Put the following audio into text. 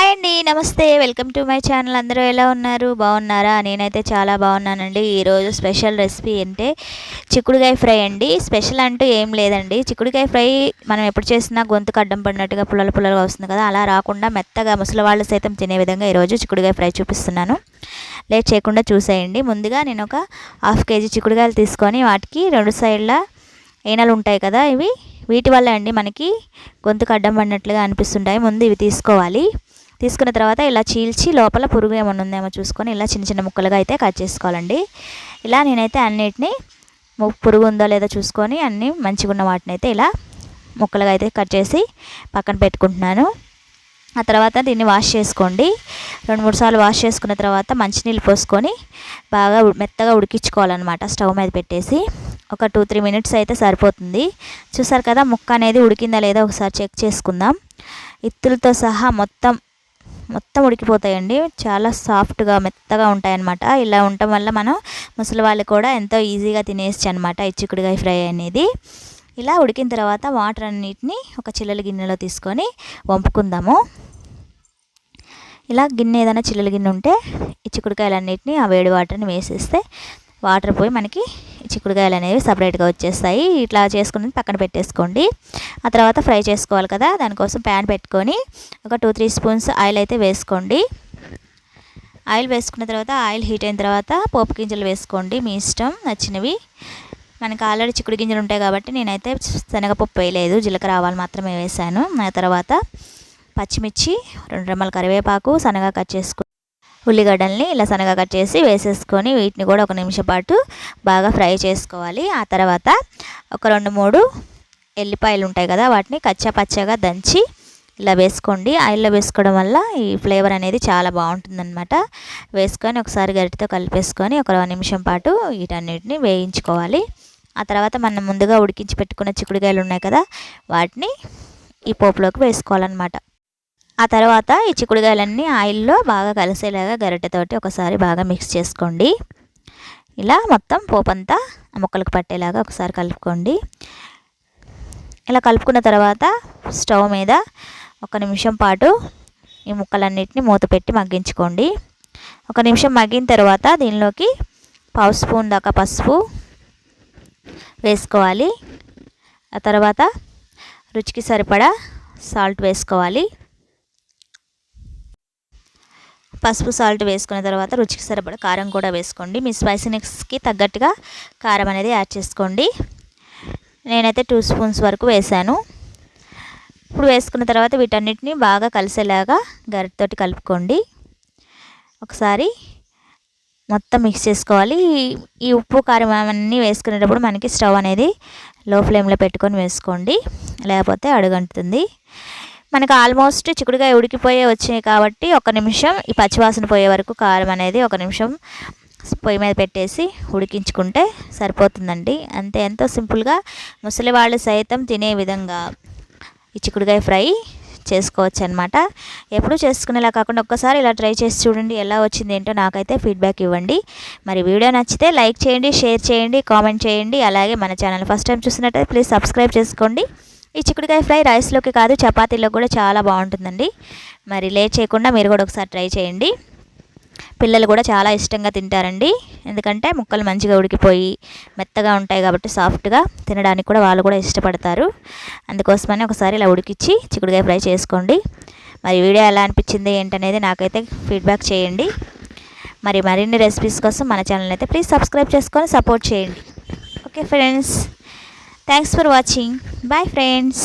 Hi అండి నమస్తే. Welcome to my channel. అందరూ ఎలా ఉన్నారు? బాగున్నారా? నేనైతే చాలా బాగున్నానండి. ఈరోజు స్పెషల్ రెసిపీ అంటే చిక్కుడుకాయ ఫ్రై అండి. స్పెషల్ అంటూ ఏం లేదండి. చిక్కుడుకాయ ఫ్రై మనం ఎప్పుడు చేసినా గొంతుకు అడ్డం పడినట్టుగా పుల్లలు పుల్లలుగా వస్తుంది కదా. అలా రాకుండా మెత్తగా ముసలి వాళ్ళు సైతం తినే విధంగా ఈరోజు చిక్కుడుకాయ ఫ్రై చూపిస్తున్నాను. లేట్ చేయకుండా చూసేయండి. ముందుగా నేను ఒక హాఫ్ కేజీ చిక్కుడుకాయలు తీసుకొని వాటికి రెండు సైడ్ల ఏనలు ఉంటాయి కదా ఇవి. వీటి వల్ల అండి మనకి గొంతుకు అడ్డం పడినట్లుగా అనిపిస్తుంటాయి. ముందు ఇవి తీసుకోవాలి. తీసుకున్న తర్వాత ఇలా చీల్చి లోపల పురుగు ఏమైనా ఉందేమో చూసుకొని ఇలా చిన్న చిన్న ముక్కలుగా అయితే కట్ చేసుకోవాలండి. ఇలా నేనైతే అన్నిటిని పురుగు ఉందో లేదో చూసుకొని అన్నీ మంచిగా ఉన్న వాటిని అయితే ఇలా ముక్కలుగా అయితే కట్ చేసి పక్కన పెట్టుకుంటున్నాను. ఆ తర్వాత దీన్ని వాష్ చేసుకోండి. రెండు మూడు సార్లు వాష్ చేసుకున్న తర్వాత మంచినీళ్ళు పోసుకొని బాగా మెత్తగా ఉడికించుకోవాలన్నమాట స్టవ్ మీద పెట్టేసి. ఒక టూ త్రీ మినిట్స్ అయితే సరిపోతుంది. చూసారు కదా ముక్క అనేది ఉడికిందా లేదా ఒకసారి చెక్ చేసుకుందాం. ఇత్తులతో సహా మొత్తం మొత్తం ఉడికిపోతాయండి. చాలా సాఫ్ట్గా మెత్తగా ఉంటాయన్నమాట. ఇలా ఉండటం వల్ల మనం ముసలి వాళ్ళు కూడా ఎంతో ఈజీగా తినేయచ్చు అనమాట ఈ చిక్కుడుకాయ ఫ్రై అనేది. ఇలా ఉడికిన తర్వాత వాటర్ అన్నిటిని ఒక చిల్లల గిన్నెలో తీసుకొని వంపుకుందాము. ఇలా గిన్నె ఏదైనా చిల్లల గిన్నె ఉంటే ఈ చిక్కుడుకాయలన్నిటిని ఆ వేడి వాటర్ని వేసేస్తే వాటర్ పోయి మనకి చిక్కుడుకాయలు అనేవి సపరేట్గా వచ్చేస్తాయి. ఇట్లా చేసుకుని పక్కన పెట్టేసుకోండి. ఆ తర్వాత ఫ్రై చేసుకోవాలి కదా దానికోసం ప్యాన్ పెట్టుకొని ఒక టూ త్రీ స్పూన్స్ ఆయిల్ అయితే వేసుకోండి. ఆయిల్ వేసుకున్న తర్వాత ఆయిల్ హీట్ అయిన తర్వాత పోపు గింజలు వేసుకోండి. మీ ఇష్టం నచ్చినవి. మనకి ఆల్రెడీ చిక్కుడు గింజలు ఉంటాయి కాబట్టి నేనైతే శనగపప్పు వేయలేదు. జీలకర్ర ఆవాలు మాత్రమే వేసాను ఆ తర్వాత పచ్చిమిర్చి రెండు రెమ్మల కరివేపాకు సన్నగా కట్ చేసుకు ఉల్లిగడ్డల్ని ఇలా సన్నగా కట్ చేసి వేసేసుకొని వీటిని కూడా ఒక నిమిషం పాటు బాగా ఫ్రై చేసుకోవాలి. ఆ తర్వాత ఒక రెండు మూడు ఎల్లిపాయలు ఉంటాయి కదా వాటిని కచ్చా పచ్చగా దంచి ఇలా వేసుకోండి. ఆయిల్లో వేసుకోవడం వల్ల ఈ ఫ్లేవర్ అనేది చాలా బాగుంటుందన్నమాట. వేసుకొని ఒకసారి గరిటితో కలిపేసుకొని ఒక నిమిషం పాటు వీటన్నిటిని వేయించుకోవాలి. ఆ తర్వాత మనం ముందుగా ఉడికించి పెట్టుకున్న చిక్కుడుకాయలు ఉన్నాయి కదా వాటిని ఈ పోపులోకి వేసుకోవాలన్నమాట. ఆ తర్వాత ఈ చిక్కుడుగాయలన్నీ ఆయిల్లో బాగా కలిసేలాగా గరిటెతోటి ఒకసారి బాగా మిక్స్ చేసుకోండి. ఇలా మొత్తం పోపంతా ముక్కలకు పట్టేలాగా ఒకసారి కలుపుకోండి. ఇలా కలుపుకున్న తర్వాత స్టవ్ మీద ఒక నిమిషం పాటు ఈ ముక్కలన్నిటిని మూత పెట్టి మగ్గించుకోండి. ఒక నిమిషం మగ్గిన తర్వాత దీనిలోకి పావు స్పూన్ దాకా పసుపు వేసుకోవాలి. ఆ తర్వాత రుచికి సరిపడా సాల్ట్ వేసుకోవాలి. పసుపు సాల్ట్ వేసుకున్న తర్వాత రుచికి సరిపడ కారం కూడా వేసుకోండి. మీ స్పైసీనెస్కి తగ్గట్టుగా కారం అనేది యాడ్ చేసుకోండి. నేనైతే టూ స్పూన్స్ వరకు వేసాను. ఇప్పుడు వేసుకున్న తర్వాత వీటన్నిటిని బాగా కలిసేలాగా గరిటతోటి కలుపుకోండి. ఒకసారి మొత్తం మిక్స్ చేసుకోవాలి. ఈ ఉప్పు కారం అవన్నీ వేసుకునేటప్పుడు మనకి స్టవ్ అనేది లో ఫ్లేమ్లో పెట్టుకొని వేసుకోండి. లేకపోతే అడుగంటుంది మనకు ఆల్మోస్ట్ చిక్కుడుకాయ ఉడికిపోయే వచ్చాయి కాబట్టి ఒక నిమిషం ఈ పచ్చివాసన పోయే వరకు కారం అనేది ఒక నిమిషం పొయ్యి మీద పెట్టేసి ఉడికించుకుంటే సరిపోతుందండి. అంతే ఎంతో సింపుల్గా ముసలి వాళ్ళు సైతం తినే విధంగా ఈ చిక్కుడుకాయ ఫ్రై చేసుకోవచ్చు అనమాట ఎప్పుడు చేసుకునేలా కాకుండా ఒక్కసారి ఇలా ట్రై చేసి చూడండి ఎలా వచ్చింది ఏంటో నాకైతే ఫీడ్బ్యాక్ ఇవ్వండి. మరి వీడియో నచ్చితే లైక్ చేయండి షేర్ చేయండి కామెంట్ చేయండి. అలాగే మన ఛానల్ ఫస్ట్ టైం చూసినట్టయితే ప్లీజ్ సబ్స్క్రైబ్ చేసుకోండి. ఈ చిక్కుడుకాయ ఫ్రై రైస్లోకి కాదు చపాతీలో కూడా చాలా బాగుంటుందండి. మరి లేట్ చేయకుండా మీరు కూడా ఒకసారి ట్రై చేయండి. పిల్లలు కూడా చాలా ఇష్టంగా తింటారండి. ఎందుకంటే ముక్కలు మంచిగా ఉడికిపోయి మెత్తగా ఉంటాయి కాబట్టి సాఫ్ట్గా తినడానికి కూడా వాళ్ళు కూడా ఇష్టపడతారు. అందుకోసమని ఒకసారి ఇలా ఉడికిచ్చి చిక్కుడుకాయ ఫ్రై చేసుకోండి. మరి వీడియో ఎలా అనిపించింది ఏంటనేది నాకైతే ఫీడ్బ్యాక్ చేయండి. మరి మరిన్ని రెసిపీస్ కోసం మన ఛానల్ అయితే ప్లీజ్ సబ్స్క్రైబ్ చేసుకొని సపోర్ట్ చేయండి. Okay friends. Thanks for watching bye friends